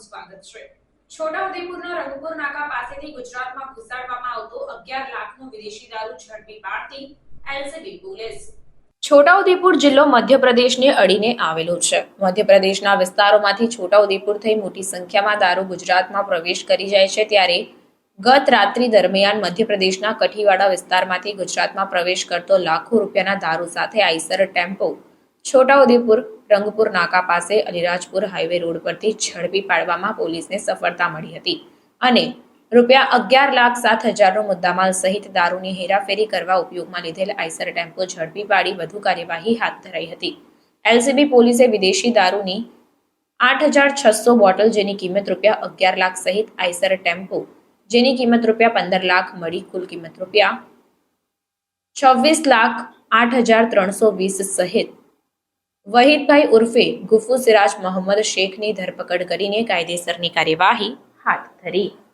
સ્વાગત છે. છોટાઉદેપુરના રંગપુર નાકા પાસેથી ગુજરાતમાં ઘુસાડવામાં આવતો અગિયાર લાખનો વિદેશી દારૂ ઝડપી પાડતી એલસીબી પોલીસ. છોટાઉદેપુર જિલ્લો મધ્યપ્રદેશને અડીને આવેલો છે. મધ્યપ્રદેશના વિસ્તારોમાંથી છોટાઉદેપુર થઈ મોટી સંખ્યામાં દારૂ ગુજરાતમાં પ્રવેશ કરી જાય છે ત્યારે ગત રાત્રિ દરમિયાન મધ્યપ્રદેશના કઠીવાડા વિસ્તારમાંથી ગુજરાતમાં પ્રવેશ કરતો લાખો રૂપિયાના દારૂ સાથે આઈસર ટેમ્પો છોટાઉદેપુર, રંગપુર, નાકા પાસે અલીરાજપુર હાઈવે રોડ પરથી ઝડપી પાડવામાં પોલીસને સફળતા મળી હતી અને રૂપિયા અગિયાર લાખ સાત હજારનો મુદ્દામાલ સહિત દારૂની હેરાફેરી કરવા ઉપયોગમાં લીધેલ આઈસર ટેમ્પો ઝડપી પાડી વધુ કાર્યવાહી હાથ ધરાઈ હતી. એલસીબી પોલીસે વિદેશી દારૂની આઠ હજાર છસો બોટલ જેની કિંમત રૂપિયા અગિયાર લાખ સહિત આઈસર ટેમ્પો જેની કિંમત રૂપિયા પંદર લાખ મળી કુલ કિંમત રૂપિયા છવ્વીસ લાખ આઠ હજાર ત્રણસો વીસ સહિત વહીદભાઈ ઉર્ફે ગુફુ સિરાજ મોહમ્મદ શેખની ધરપકડ કરીને કાયદેસરની કાર્યવાહી હાથ ધરી.